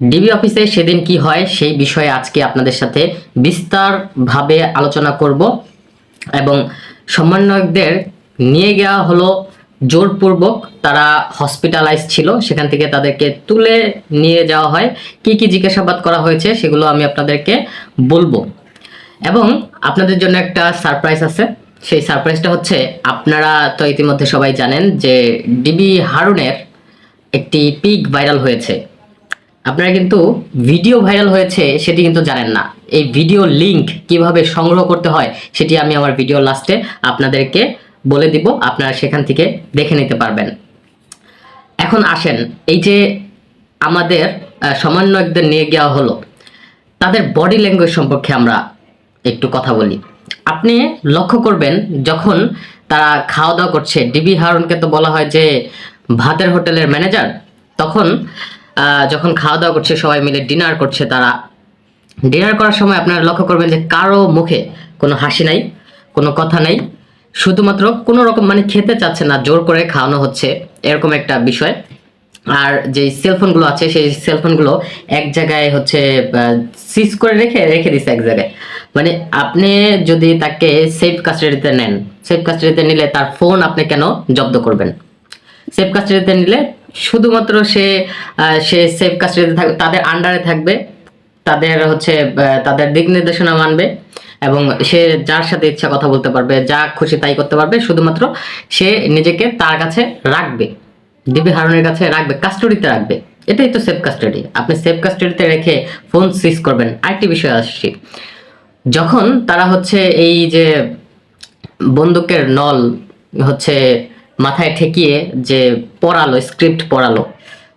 DB অফিসে সেদিন কি হয় সেই বিষয়ে আজকে আপনাদের সাথে বিস্তারভাবে আলোচনা করব এবং সমন্বয়কদের নিয়ে যাওয়া হলো জোরপূর্বক। তারা হসপিটালাইজ ছিল, সেখান থেকে তাদেরকে তুলে নিয়ে যাওয়া হয়। কি কি জিজ্ঞাসাবাদ করা হয়েছে সেগুলো আমি আপনাদেরকে বলব। এবং আপনাদের জন্য একটা সারপ্রাইজ আছে। সেই সারপ্রাইজটা হচ্ছে, আপনারা তো ইতিমধ্যে সবাই জানেন যে ডিবি হারুনের একটি পিক ভাইরাল হয়েছে। আপনারা কিন্তু ভিডিও ভাইরাল হয়েছে সেটি কিন্তু জানেন না। এই ভিডিও লিংক কীভাবে সংগ্রহ করতে হয় সেটি আমি আমার ভিডিও লাস্টে আপনাদেরকে বলে দিব, আপনারা সেখান থেকে দেখে নিতে পারবেন। এখন আসেন, এই যে আমাদের সমন্বয়কদের নিয়ে যাওয়া হলো। তাদের বডি ল্যাঙ্গুয়েজ সম্পর্কে আমরা একটু কথা বলি। আপনি লক্ষ্য করবেন, যখন তারা খাওয়া দাওয়া করছে ডিবি হারুনকে তো বলা হয় যে ভাতের হোটেলের ম্যানেজার তখন যখন খাওয়া দাওয়া করছে, সবাই মিলে ডিনার করছে, তারা ডিনার করার সময় আপনারা লক্ষ্য করবেন যে কারও মুখে কোনো হাসি নাই, কোনো কথা নাই। শুধুমাত্র কোনো রকম মানে খেতে চাচ্ছে না, জোর করে খাওয়ানো হচ্ছে, এরকম একটা বিষয়। আর যে সেলফোনগুলো আছে, সেই সেলফোনগুলো এক জায়গায় হচ্ছে সিজ করে রেখে রেখে দিছে এক জায়গায়। মানে আপনি যদি তাকে সেফ কাস্টাডিতে নেন সেফ কাস্টাডিতে নিলে তার ফোন আপনি কেন জব্দ করবেন? সেফ কাস্টাডিতে নিলে শুধুমাত্র সে সে সেফ কাস্টাডিতে থাকবে তাদের আন্ডারে থাকবে, তাদের হচ্ছে তাদের দিক নির্দেশনা মানবে, এবং সে যার সাথে ইচ্ছা কথা বলতে পারবে, যা খুশি তাই করতে পারবে, শুধুমাত্র সে নিজেকে তার কাছে রাখবে ডিবি হারুনের কাছে রাখবে কাস্টডিতে রাখবে। এটাই তো সেফ কাস্টডি আপনি সেফ কাস্টডিতে রেখে ফোন সুইচ করবেন। আরেকটি বিষয় আসছি। যখন তারা হচ্ছে এই যে বন্দুকের নল হচ্ছে মাথায় ঠেকিয়ে যে পড়ালো স্ক্রিপ্ট পড়ালো,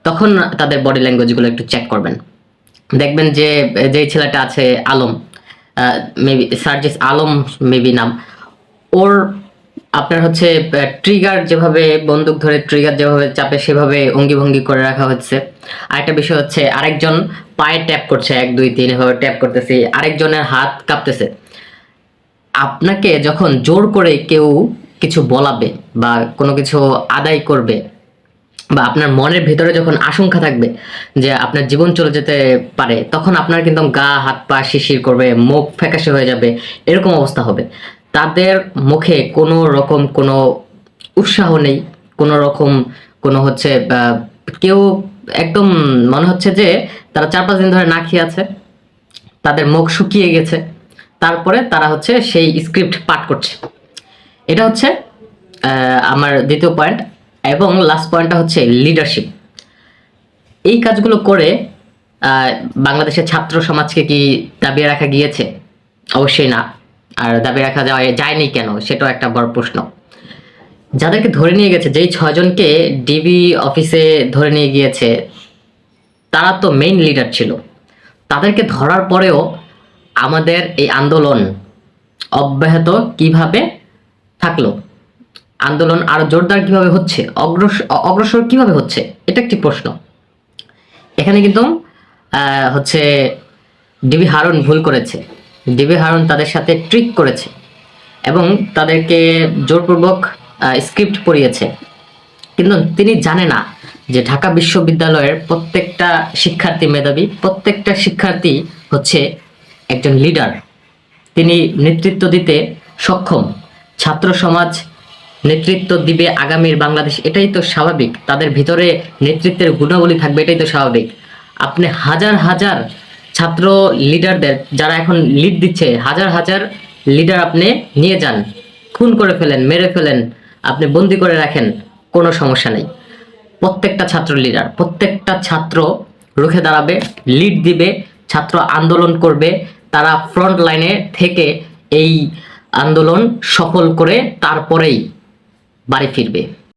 তখন তাদের বডি ল্যাঙ্গুয়েজগুলো একটু চেক করবেন। দেখবেন যে, যেই ছেলেটা আছে আলম মেবি সার্জিস আলম মেবি নাম, ওর আপনার হচ্ছে ট্রিগার যেভাবে বন্দুক ধরে ট্রিগার যেভাবে চাপে সেভাবে অঙ্গি ভঙ্গি করে রাখা হচ্ছে। আরেকটা বিষয় হচ্ছে, আরেকজন পায়ে ট্যাপ করছে, এক, দুই, তিন, এভাবে ট্যাপ করতেছে, আরেকজনের হাত কাঁপতেছে। আপনাকে যখন জোর করে কেউ কিছু বলাবে বা কোনো কিছু আদায় করবে বা আপনার মনের ভিতরে যখন আশঙ্কা থাকবে যে আপনার জীবন চলে যেতে পারে, তখন আপনার কিন্তু গা, হাত, পা শিশির করবে, মুখ ফ্যাকাশে হয়ে যাবে, এরকম অবস্থা হবে। তাদের মুখে কোনো রকম কোনো উৎসাহ নেই, কোনো রকম কোনো হচ্ছে কেউ একদম মনে হচ্ছে যে তারা চার পাঁচ দিন ধরে না খেয়ে আছে, তাদের মুখ শুকিয়ে গেছে, তারপরে তারা হচ্ছে সেই স্ক্রিপ্ট পাঠ করছে। এটা হচ্ছে আমার দ্বিতীয় পয়েন্ট এবং লাস্ট পয়েন্টটা হচ্ছে লিডারশিপ এই কাজগুলো করে বাংলাদেশের ছাত্র সমাজকে কি দাবিয়ে রাখা গিয়েছে? অবশ্যই না। আর দাবি রাখা যাওয়া যায়নি কেন? সেটাও একটা বড় প্রশ্ন। যাদেরকে ধরে নিয়ে গেছে, যেই ছজনকে ডিবি অফিসে ধরে নিয়ে গিয়েছে, তারা তো মেইন লিডার ছিল। তাদেরকে ধরার পরেও আমাদের এই আন্দোলন অব্যাহত কীভাবে থাকল। আন্দোলন আরও জোরদার কীভাবে হচ্ছে? অগ্রসর অগ্রসর কীভাবে হচ্ছে? এটা একটি প্রশ্ন। এখানে কিন্তু হচ্ছে ডিবি হারুন ভুল করেছে। ডিবি হারুন তাদের সাথে ট্রিক করেছে এবং তাদেরকে জোরপূর্বক স্ক্রিপ্ট পড়িয়েছে। কিন্তু তিনি জানে না যে ঢাকা বিশ্ববিদ্যালয়ের প্রত্যেকটা শিক্ষার্থী মেধাবী, প্রত্যেকটা শিক্ষার্থী হচ্ছে একজন লিডার তিনি নেতৃত্ব দিতে সক্ষম। ছাত্র সমাজ নেতৃত্ব দিবে আগামীর বাংলাদেশ, এটাই তো স্বাভাবিক। তাদের ভিতরে নেতৃত্বের গুণাবলী থাকবে, এটাই তো স্বাভাবিক। আপনি হাজার হাজার ছাত্র লিডারদের যারা এখন লিড দিচ্ছে, হাজার হাজার লিডার আপনি নিয়ে যান, খুন করে ফেলেন, মেরে ফেলেন, আপনি বন্দি করে রাখেন, কোনো সমস্যা নেই। প্রত্যেকটা ছাত্র লিডার প্রত্যেকটা ছাত্র রুখে দাঁড়াবে লিড দিবে, ছাত্র আন্দোলন করবে, তারা ফ্রন্ট লাইনে থেকে এই আন্দোলন সফল করে তারপরেই বাড়ি ফিরবে।